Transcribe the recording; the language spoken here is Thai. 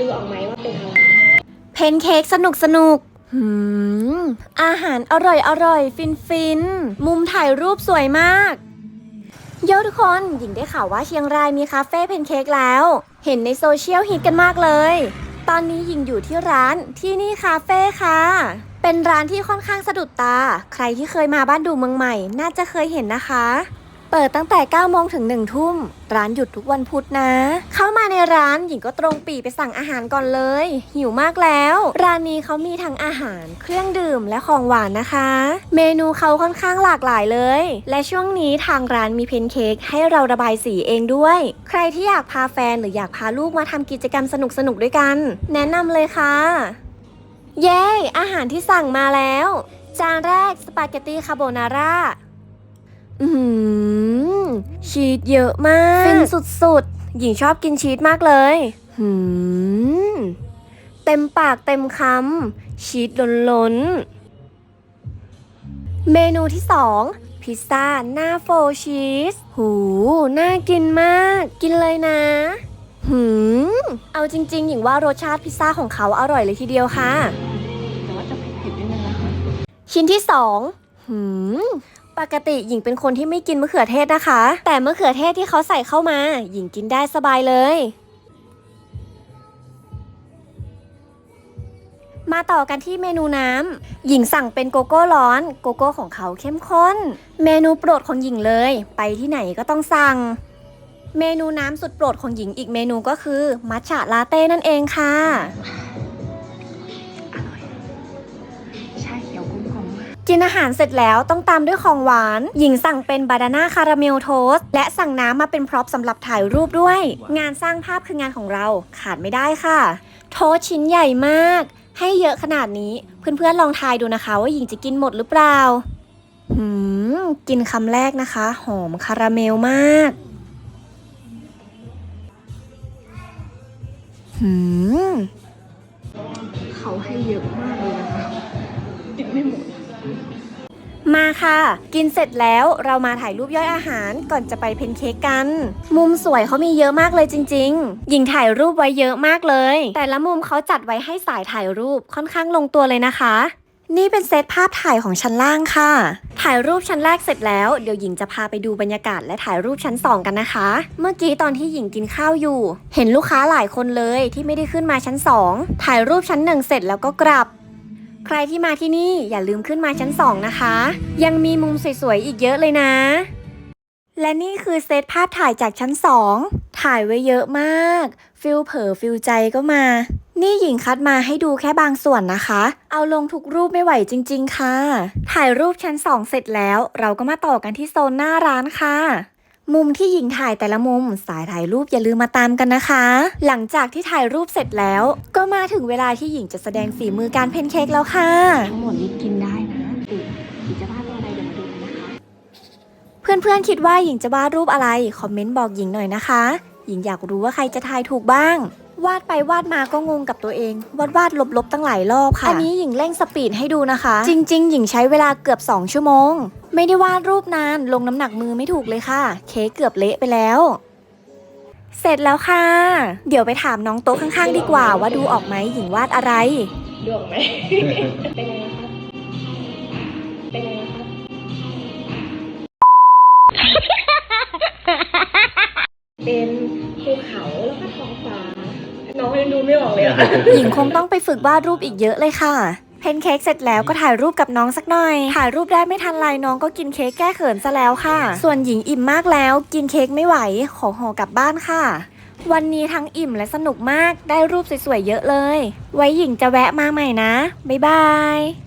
ดูออกไหมว่าเป็นอะไร เพนเค้กสนุกสนุกหืมอาหารอร่อยอร่อยฟินฟินมุมถ่ายรูปสวยมากโยอะทุกคนหญิงได้ข่าวว่าเชียงรายมีคาเฟ่เพนเค้กแล้ว เห็นในโซเชียลฮิตกันมากเลย ตอนนี้หญิงอยู่ที่ร้านที่นี่คาเฟ่ค่ะ เป็นร้านที่ค่อนข้างสะดุดตา ใครที่เคยมาบ้านดูเมืองใหม่ น่าจะเคยเห็นนะคะ เปิดตั้งแต่9โมงถึง1ทุ่ม ร้านหยุดทุกวันพุธนะ เข้ามา ในร้านหญิงก็ตรงปีไปสั่งอาหารก่อนเลย หิวมากแล้ว ร้านนี้เขามีทั้งอาหาร เครื่องดื่มและของหวานนะคะ เมนูเขาค่อนข้างหลากหลายเลย และช่วงนี้ทางร้านมีเพนเค้กให้เราระบายสีเองด้วย ใครที่อยากพาแฟนหรืออยากพาลูกมาทำกิจกรรมสนุกๆด้วยกัน แนะนำเลยค่ะ เย้ อาหารที่สั่งมาแล้ว จานแรกสปาเกตตีคาโบนาร่าอืมชีสเยอะมากฟินสุดๆ หญิงชอบกินชีสมากเลย หืม เต็มปากเต็มคำชีสล้นล้นๆเมนูที่สองพิซซ่าหน้าโฟร์ชีส หู น่ากินมาก กินเลยนะ หืม เอาจริง ๆ หญิงว่ารสชาติพิซซ่าของเขาอร่อยเลยทีเดียวค่ะ แต่ว่าจะเผ็ดๆนิดนึงนะคะ ชิ้นที่สองหืม ปกติหญิงเป็นคนที่ไม่กินมะเขือเทศนะคะ แต่มะเขือเทศที่เขาใส่เข้ามา หญิงกินได้สบายเลย มาต่อกันที่เมนูน้ำหญิงสั่งเป็นโกโก้ร้อน โกโก้ของเขาเข้มข้น เมนูโปรดของหญิงเลย ไปที่ไหนก็ต้องสั่ง เมนูน้ำสุดโปรดของหญิงอีกเมนูก็คือมัทฉะลาเต้นั่นเองค่ะ กินอาหารเสร็จแล้วต้องตามด้วยของหวาน หญิงสั่งเป็นบานาน่าคาราเมลโทสและสั่งน้ำมาเป็นพร็อพสำหรับถ่ายรูปด้วย งานสร้างภาพคืองานของเราขาดไม่ได้ค่ะ โทสชิ้นใหญ่มาก ให้เยอะขนาดนี้ เพื่อนๆลองทายดูนะคะ ว่าหญิงจะกินหมดหรือเปล่าหืมกินคำแรกนะคะ หอมคาราเมลมากหืมเขาให้เยอะมากเลยนะคะ กินไม่หมด มาค่ะ กินเสร็จแล้วเรามาถ่ายรูปย่อยอาหารก่อนจะไปเพนเค้กกัน มุมสวยเขามีเยอะมากเลยจริง ๆ หญิงถ่ายรูปไว้เยอะมากเลย แต่ละมุมเขาจัดไว้ให้สายถ่ายรูปค่อนข้างลงตัวเลยนะคะ นี่เป็นเซตภาพถ่ายของชั้นล่างค่ะ ถ่ายรูปชั้นแรกเสร็จแล้วเดี๋ยวหญิงจะพาไปดูบรรยากาศและถ่ายรูปชั้น 2 กันนะคะ เมื่อกี้ตอนที่หญิงกินข้าวอยู่ เห็นลูกค้าหลายคนเลยที่ไม่ได้ขึ้นมาชั้น 2 ถ่ายรูปชั้นหนึ่งเสร็จแล้วก็กลับ ใครที่มาที่นี่อย่าลืมขึ้นมาชั้น 2 นะคะ ยังมีมุมสวยๆ อีกเยอะเลยนะ และนี่คือเซตภาพถ่ายจากชั้น 2 ถ่ายไว้เยอะมาก ฟิลเผลอฟิลใจก็มา นี่หญิงคัดมาให้ดูแค่บางส่วนนะคะ เอาลงทุกรูปไม่ไหวจริง ๆ ค่ะ ถ่ายรูปชั้น 2 เสร็จแล้ว เราก็มาต่อกันที่โซนหน้าร้านค่ะ มุมที่หญิงถ่ายแต่ละมุม สายถ่ายรูปอย่าลืมมาตามกันนะคะ หลังจากที่ถ่ายรูปเสร็จแล้ว ก็มาถึงเวลาที่หญิงจะแสดงฝีมือการเพนเค้กแล้วค่ะ ทั้งหมดนี้กินได้นะดูหรือจะวาดตัวอะไรเดี๋ยวมาดูกันนะคะ เพื่อนๆคิดว่าหญิงจะวาดรูปอะไร คอมเมนต์บอกหญิงหน่อยนะคะ หญิงอยากรู้ว่าใครจะทายถูกบ้าง วาดไปวาดมาก็งงกับตัวเอง วาดวาดลบๆตั้งหลายรอบค่ะ อันนี้หญิงเร่งสปีดให้ดูนะคะ จริง ๆ หญิงใช้เวลาเกือบ 2 ชั่วโมง ไม่ได้วาดรูปนานลงน้ำหนักมือไม่ถูกเลยค่ะ เค้กเกือบเละไปแล้ว เสร็จแล้วค่ะ เดี๋ยวไปถามน้องโต๊ะข้างๆ ดีกว่าว่าดูออกไหมหญิงวาดอะไรดูออกไหม เป็นไงนะครับ เป็นไงนะครับ เป็นภูเขาแล้วก็ท้องฟ้า น้องยังดูไม่ออกเลยอะหญิงคงต้องไปฝึกวาดรูปอีกเยอะเลยค่ะ เพนเค้กเสร็จแล้วก็ถ่ายรูปกับน้องสักหน่อย ถ่ายรูปได้ไม่ทันไรน้องก็กินเค้กแก้เขินซะแล้วค่ะ ส่วนหญิงอิ่มมากแล้ว กินเค้กไม่ไหวขอห่อกลับบ้านค่ะวันนี้ทั้งอิ่มและสนุกมาก ได้รูปสวยๆเยอะเลย ไว้หญิงจะแวะมาใหม่นะ บ๊ายบาย